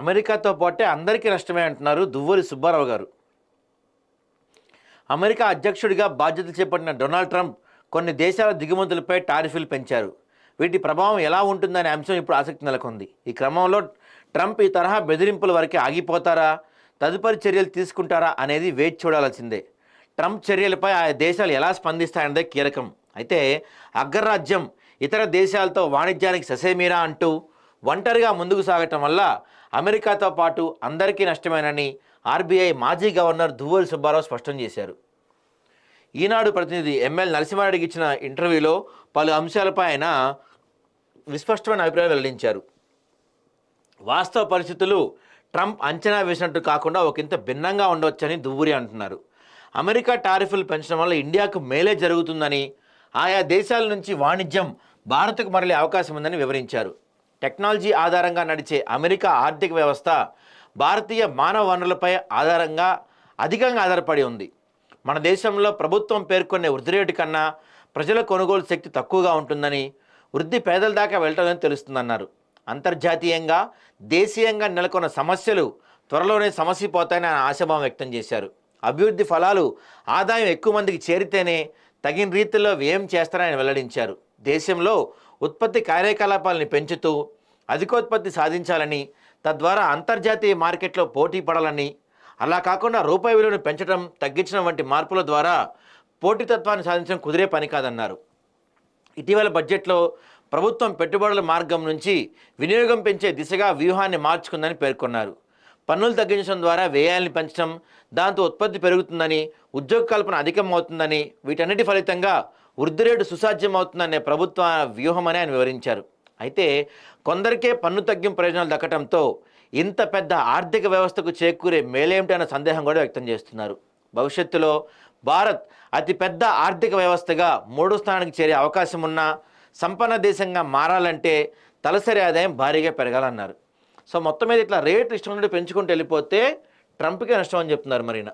అమెరికాతో పాటే అందరికీ నష్టమే అంటున్నారు దువ్వూరి సుబ్బారావు గారు. అమెరికా అధ్యక్షుడిగా బాధ్యతలు చేపట్టిన డొనాల్డ్ ట్రంప్ కొన్ని దేశాల దిగుమతులపై టారిఫ్లు పెంచారు. వీటి ప్రభావం ఎలా ఉంటుందనే అంశం ఇప్పుడు ఆసక్తి నెలకొంది. ఈ క్రమంలో ట్రంప్ ఈ తరహా బెదిరింపుల వరకే ఆగిపోతారా? తదుపరి చర్యలు తీసుకుంటారా అనేది వేచి చూడాల్సిందే. ట్రంప్ చర్యలపై ఆ దేశాలు ఎలా స్పందిస్తాయన్నదే కీలకం. అయితే అగ్రరాజ్యం ఇతర దేశాలతో వాణిజ్యానికి ససేమీరా అంటూ ఒంటరిగా ముందుకు సాగటం వల్ల అమెరికాతో పాటు అందరికీ నష్టమేనని ఆర్బీఐ మాజీ గవర్నర్ దువ్వూరి సుబ్బారావు స్పష్టం చేశారు. ఈనాడు ప్రతినిధి ఎంఎల్ నరసింహారెడ్డికి ఇచ్చిన ఇంటర్వ్యూలో పలు అంశాలపై ఆయన విస్పష్టమైన అభిప్రాయం వెల్లడించారు. వాస్తవ పరిస్థితులు ట్రంప్ అంచనా వేసినట్టు కాకుండా ఒకంత భిన్నంగా ఉండవచ్చని దువ్వూరి అంటున్నారు. అమెరికా టారిఫ్లు పెంచడం వల్ల ఇండియాకు మేలే జరుగుతుందని ఆయా దేశాల నుంచి వాణిజ్యం భారత్కు మరలే అవకాశం ఉందని వివరించారు. టెక్నాలజీ ఆధారంగా నడిచే అమెరికా ఆర్థిక వ్యవస్థ భారతీయ మానవ వనరులపై ఆధారంగా అధికంగా ఆధారపడి ఉంది. మన దేశంలో ప్రభుత్వం పేర్కొనే వృద్ధి రేటు కన్నా ప్రజల కొనుగోలు శక్తి తక్కువగా ఉంటుందని వృద్ధి పేదల దాకా వెళ్ళటమని తెలుస్తుందన్నారు. అంతర్జాతీయంగా దేశీయంగా నెలకొన్న సమస్యలు త్వరలోనే సమసిపోతాయని ఆయన ఆశాభావం వ్యక్తం చేశారు. అభివృద్ధి ఫలాలు ఆదాయం ఎక్కువ మందికి చేరితేనే తగిన రీతిలో వ్యయం చేస్తారని ఆయన వెల్లడించారు. దేశంలో ఉత్పత్తి కార్యకలాపాలను పెంచుతూ అధికోత్పత్తి సాధించాలని తద్వారా అంతర్జాతీయ మార్కెట్లో పోటీ పడాలని అలా కాకుండా రూపాయి విలువను పెంచడం తగ్గించడం వంటి మార్పుల ద్వారా పోటీతత్వాన్ని సాధించడం కుదిరే పని కాదన్నారు. ఇటీవల బడ్జెట్లో ప్రభుత్వం పెట్టుబడుల మార్గం నుంచి వినియోగం పెంచే దిశగా వ్యూహాన్ని మార్చుకుందని పేర్కొన్నారు. పన్నులు తగ్గించడం ద్వారా వ్యయాల్ని పెంచడం దాంతో ఉత్పత్తి పెరుగుతుందని ఉద్యోగ కల్పన అధికమవుతుందని వీటన్నిటి ఫలితంగా వృద్ధి రేటు సుసాధ్యం అవుతుందనే ప్రభుత్వ వ్యూహమని ఆయన వివరించారు. అయితే కొందరికే పన్ను తగ్గింపు ప్రయోజనాలు దక్కడంతో ఇంత పెద్ద ఆర్థిక వ్యవస్థకు చేకూరే మేలేమిటన్న సందేహం కూడా వ్యక్తం చేస్తున్నారు. భవిష్యత్తులో భారత్ అతిపెద్ద ఆర్థిక వ్యవస్థగా మూడో స్థానానికి చేరే అవకాశం ఉన్న సంపన్న దేశంగా మారాలంటే తలసరి ఆదాయం భారీగా పెరగాలన్నారు. సో మొత్తం మీద ఇట్లా రేట్ ఇష్టం నుండి పెంచుకుంటూ వెళ్ళిపోతే ట్రంప్కే నష్టం అని చెప్తున్నారు మరినా.